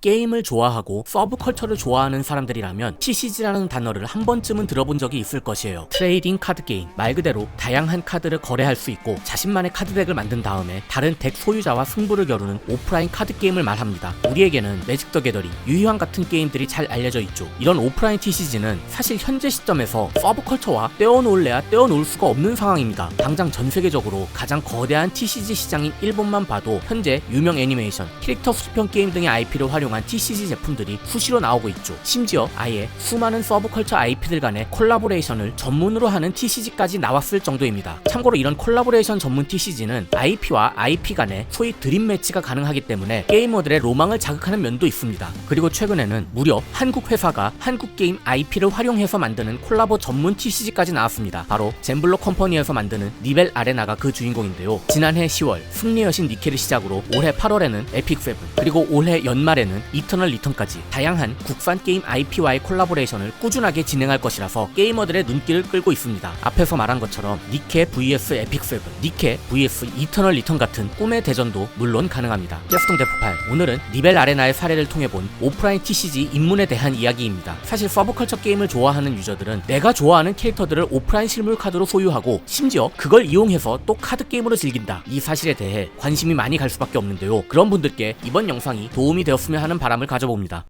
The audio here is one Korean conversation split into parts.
게임을 좋아하고 서브컬처를 좋아하는 사람들이라면 TCG라는 단어를 한 번쯤은 들어본 적이 있을 것이에요. 트레이딩 카드 게임. 말 그대로 다양한 카드를 거래할 수 있고 자신만의 카드 덱을 만든 다음에 다른 덱 소유자와 승부를 겨루는 오프라인 카드 게임을 말합니다. 우리에게는 매직 더 게더링, 유희왕 같은 게임들이 잘 알려져 있죠. 이런 오프라인 TCG는 사실 현재 시점에서 서브컬처와 떼어놓을래야 떼어놓을 수가 없는 상황입니다. 당장 전 세계적으로 가장 거대한 TCG 시장인 일본만 봐도 현재 유명 애니메이션, 캐릭터 수집형 게임 등의 IP를 활용 한 TCG 제품들이 수시로 나오고 있죠. 심지어 아예 수많은 서브컬처 IP들 간의 콜라보레이션을 전문으로 하는 TCG까지 나왔을 정도입니다. 참고로 이런 콜라보레이션 전문 TCG는 IP와 IP 간의 소위 드림 매치가 가능하기 때문에 게이머들의 로망을 자극하는 면도 있습니다. 그리고 최근에는 무려 한국 회사가 한국 게임 IP를 활용해서 만드는 콜라보 전문 TCG까지 나왔습니다. 바로 젠블록 컴퍼니에서 만드는 니벨 아레나가 그 주인공인데요. 지난해 10월 승리 여신 니켈을 시작으로 올해 8월에는 에픽 세븐 그리고 올해 연말에는 이터널 리턴까지 다양한 국산 게임 IP와의 콜라보레이션을 꾸준하게 진행할 것이라서 게이머들의 눈길을 끌고 있습니다. 앞에서 말한 것처럼 니케 vs 에픽 세븐, 니케 vs 이터널 리턴 같은 꿈의 대전도 물론 가능합니다. 게스통 대포팔 오늘은 니벨 아레나의 사례를 통해 본 오프라인 TCG 입문에 대한 이야기입니다. 사실 서브컬처 게임을 좋아하는 유저들은 내가 좋아하는 캐릭터들을 오프라인 실물 카드로 소유하고 심지어 그걸 이용해서 또 카드 게임으로 즐긴다. 이 사실에 대해 관심이 많이 갈 수밖에 없는데요. 그런 분들께 이번 영상이 도움이 되었으면 하는 바람을 가져봅니다.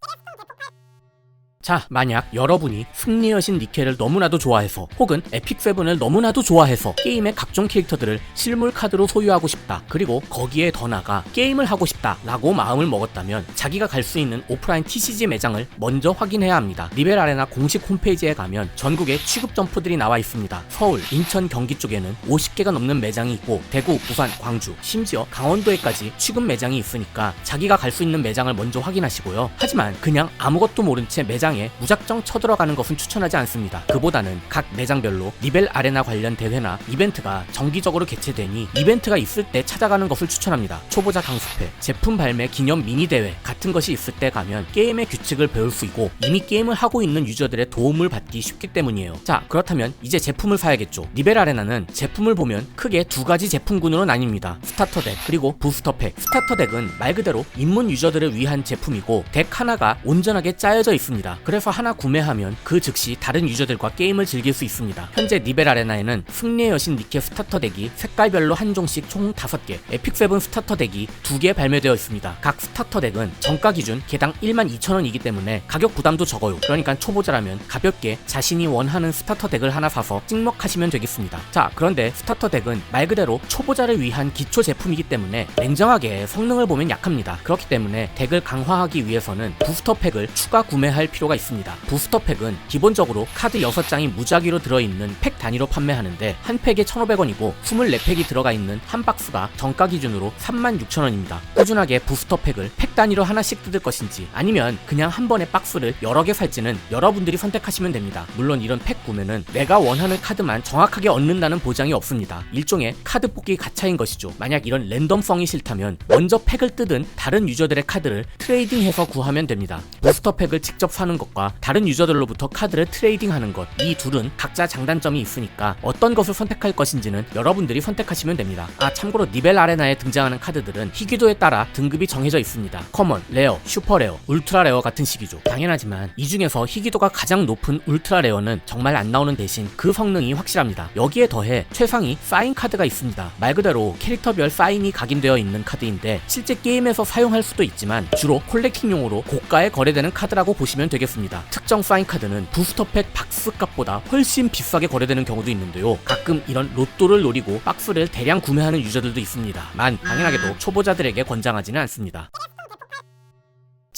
자, 만약 여러분이 승리 여신 니켈을 너무나도 좋아해서 혹은 에픽 세븐을 너무나도 좋아해서 게임의 각종 캐릭터들을 실물 카드로 소유하고 싶다. 그리고 거기에 더 나가 게임을 하고 싶다 라고 마음을 먹었다면 자기가 갈 수 있는 오프라인 TCG 매장을 먼저 확인해야 합니다. 리벨 아레나 공식 홈페이지에 가면 전국에 취급 점포들이 나와 있습니다. 서울, 인천, 경기 쪽에는 50개가 넘는 매장이 있고 대구, 부산, 광주, 심지어 강원도에까지 취급 매장이 있으니까 자기가 갈 수 있는 매장을 먼저 확인하시고요. 하지만 그냥 아무것도 모른 채 매장 에 무작정 쳐들어가는 것은 추천하지 않습니다. 그보다는 각 매장별로 리벨 아레나 관련 대회나 이벤트가 정기적으로 개최되니 이벤트가 있을 때 찾아가는 것을 추천합니다. 초보자 강습회, 제품 발매 기념 미니 대회 같은 것이 있을 때 가면 게임의 규칙을 배울 수 있고 이미 게임을 하고 있는 유저들의 도움을 받기 쉽기 때문이에요. 자, 그렇다면 이제 제품을 사야겠죠. 리벨 아레나는 제품을 보면 크게 두 가지 제품군으로 나뉩니다. 스타터 덱 그리고 부스터 팩. 스타터 덱은 말 그대로 입문 유저들을 위한 제품이고 덱 하나가 온전하게 짜여져 있습니다. 그래서 하나 구매하면 그 즉시 다른 유저들과 게임을 즐길 수 있습니다. 현재 니벨 아레나에는 승리의 여신 니케 스타터 덱이 색깔별로 한 종씩 총 5개, 에픽 세븐 스타터 덱이 2개 발매되어 있습니다. 각 스타터 덱은 정가 기준 개당 12,000원이기 때문에 가격 부담도 적어요. 그러니까 초보자라면 가볍게 자신이 원하는 스타터 덱을 하나 사서 찍먹하시면 되겠습니다. 자, 그런데 스타터 덱은 말 그대로 초보자를 위한 기초 제품이기 때문에 냉정하게 성능을 보면 약합니다. 그렇기 때문에 덱을 강화하기 위해서는 부스터 팩을 추가 구매할 필요가 있습니다. 부스터 팩은 기본적으로 카드 6장이 무작위로 들어있는 팩 단위로 판매하는데 한 팩에 1,500원이고 24팩이 들어가 있는 한 박스가 정가 기준으로 36,000원입니다. 꾸준하게 부스터 팩을 팩 단위로 하나씩 뜯을 것인지 아니면 그냥 한 번에 박스를 여러 개 살지는 여러분들이 선택하시면 됩니다. 물론 이런 팩 구매는 내가 원하는 카드만 정확하게 얻는다는 보장이 없습니다. 일종의 카드 뽑기 가차인 것이죠. 만약 이런 랜덤성이 싫다면 먼저 팩을 뜯은 다른 유저들의 카드를 트레이딩해서 구하면 됩니다. 부스터 팩을 직접 사는 것과 다른 유저들로부터 카드를 트레이딩하는 것, 이 둘은 각자 장단점이 있으니까 어떤 것을 선택할 것인지는 여러분들이 선택하시면 됩니다. 아, 참고로 니벨 아레나에 등장하는 카드들은 희귀도에 따라 등급이 정해져 있습니다. 커먼, 레어, 슈퍼 레어, 울트라 레어 같은 식이죠. 당연하지만 이 중에서 희귀도가 가장 높은 울트라 레어는 정말 안 나오는 대신 그 성능이 확실합니다. 여기에 더해 최상위 사인 카드가 있습니다. 말 그대로 캐릭터별 사인이 각인되어 있는 카드인데 실제 게임에서 사용할 수도 있지만 주로 콜렉팅용으로 고가에 거래되는 카드라고 보시면 되겠습니다. 특정 사인 카드는 부스터팩 박스 값보다 훨씬 비싸게 거래되는 경우도 있는데요. 가끔 이런 로또를 노리고 박스를 대량 구매하는 유저들도 있습니다. 만 당연하게도 초보자들에게 권장하지는 않습니다.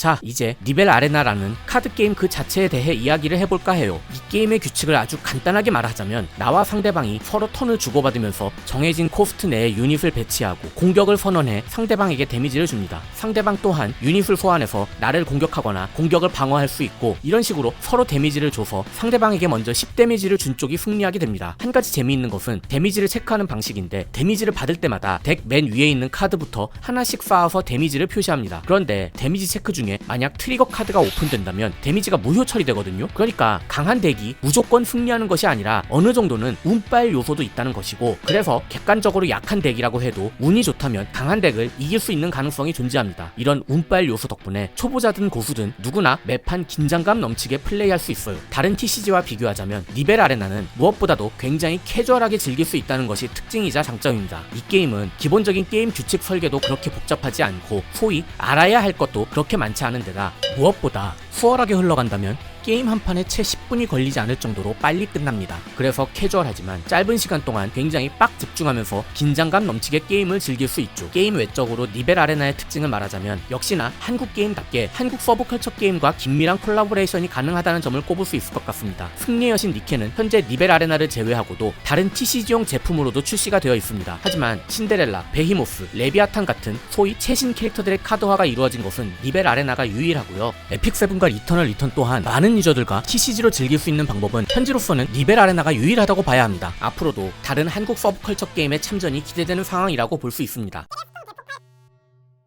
자, 이제 리벨 아레나라는 카드 게임 그 자체에 대해 이야기를 해볼까 해요. 이 게임의 규칙을 아주 간단하게 말하자면 나와 상대방이 서로 턴을 주고받으면서 정해진 코스트 내에 유닛을 배치하고 공격을 선언해 상대방에게 데미지를 줍니다. 상대방 또한 유닛을 소환해서 나를 공격하거나 공격을 방어할 수 있고 이런 식으로 서로 데미지를 줘서 상대방에게 먼저 10 데미지를 준 쪽이 승리하게 됩니다. 한 가지 재미있는 것은 데미지를 체크하는 방식인데 데미지를 받을 때마다 덱 맨 위에 있는 카드부터 하나씩 쌓아서 데미지를 표시합니다. 그런데 데미지 체크 중에 중에 만약 트리거 카드가 오픈된다면 데미지가 무효 처리되거든요. 그러니까 강한 덱이 무조건 승리하는 것이 아니라 어느 정도는 운빨 요소도 있다는 것이고 그래서 객관적으로 약한 덱이라고 해도 운이 좋다면 강한 덱을 이길 수 있는 가능성이 존재합니다. 이런 운빨 요소 덕분에 초보자든 고수든 누구나 매판 긴장감 넘치게 플레이할 수 있어요. 다른 TCG와 비교하자면 리벨 아레나는 무엇보다도 굉장히 캐주얼하게 즐길 수 있다는 것이 특징이자 장점입니다. 이 게임은 기본적인 게임 규칙 설계도 그렇게 복잡하지 않고 소위 알아야 할 것도 그렇게 많지 않은 데다 무엇보다 수월하게 흘러간다면 게임 한 판에 채 10분이 걸리지 않을 정도로 빨리 끝납니다. 그래서 캐주얼하지만 짧은 시간 동안 굉장히 빡 집중하면서 긴장감 넘치게 게임을 즐길 수 있죠. 게임 외적으로 니벨 아레나의 특징을 말하자면 역시나 한국 게임답게 한국 서브컬처 게임과 긴밀한 콜라보레이션이 가능하다는 점을 꼽을 수 있을 것 같습니다. 승리의 여신 니케는 현재 니벨 아레나를 제외하고도 다른 TCG용 제품으로도 출시가 되어 있습니다. 하지만 신데렐라, 베히모스, 레비아탄 같은 소위 최신 캐릭터들의 카드화가 이루어진 것은 니벨 아레나가 유일하고요. 에픽세븐과 리터널 리턴 또한 많은 유저들과 TCG로 즐길 수 있는 방법은 현재로서는 니벨 아레나가 유일하다고 봐야 합니다. 앞으로도 다른 한국 서브컬처 게임의 참전이 기대되는 상황이라고 볼 수 있습니다.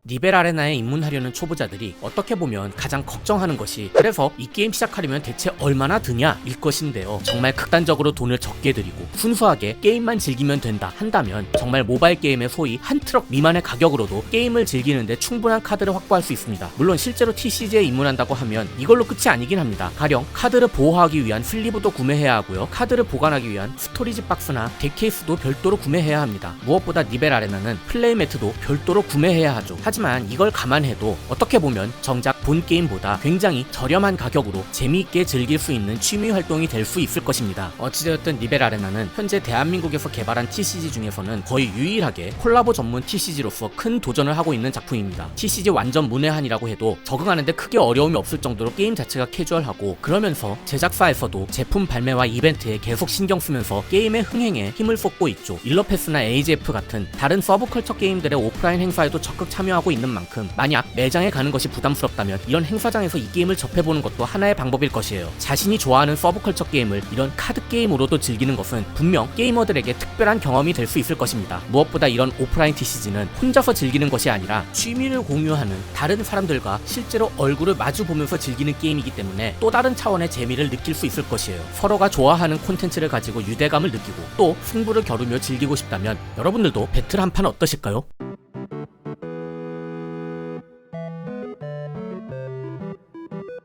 니벨 아레나에 입문하려는 초보자들이 어떻게 보면 가장 걱정하는 것이 그래서 이 게임 시작하려면 대체 얼마나 드냐 일 것인데요. 정말 극단적으로 돈을 적게 들이고 순수하게 게임만 즐기면 된다 한다면 정말 모바일 게임의 소위 한 트럭 미만의 가격으로도 게임을 즐기는데 충분한 카드를 확보할 수 있습니다. 물론 실제로 TCG에 입문한다고 하면 이걸로 끝이 아니긴 합니다. 가령 카드를 보호하기 위한 슬리브도 구매해야 하고요. 카드를 보관하기 위한 스토리지 박스나 덱 케이스도 별도로 구매해야 합니다. 무엇보다 니벨 아레나는 플레이 매트도 별도로 구매해야 하죠. 하지만 이걸 감안해도 어떻게 보면 정작 본 게임보다 굉장히 저렴한 가격으로 재미있게 즐길 수 있는 취미 활동이 될 수 있을 것입니다. 어찌되었든 니벨 아레나는 현재 대한민국에서 개발한 TCG 중에서는 거의 유일하게 콜라보 전문 TCG로서 큰 도전을 하고 있는 작품입니다. TCG 완전 문외한이라고 해도 적응하는데 크게 어려움이 없을 정도로 게임 자체가 캐주얼하고 그러면서 제작사에서도 제품 발매와 이벤트에 계속 신경 쓰면서 게임의 흥행에 힘을 쏟고 있죠. 일러패스나 AGF 같은 다른 서브컬처 게임들의 오프라인 행사에도 적극 참여 하고 있는 만큼 만약 매장에 가는 것이 부담스럽다면 이런 행사장에서 이 게임을 접해보는 것도 하나의 방법일 것이에요. 자신이 좋아하는 서브컬처 게임을 이런 카드 게임으로도 즐기는 것은 분명 게이머들에게 특별한 경험이 될 수 있을 것입니다. 무엇보다 이런 오프라인 TCG는 혼자서 즐기는 것이 아니라 취미를 공유하는 다른 사람들과 실제로 얼굴을 마주 보면서 즐기는 게임이기 때문에 또 다른 차원의 재미를 느낄 수 있을 것이에요. 서로가 좋아하는 콘텐츠를 가지고 유대감을 느끼고 또 승부를 겨루며 즐기고 싶다면 여러분들도 배틀 한 판 어떠실까요?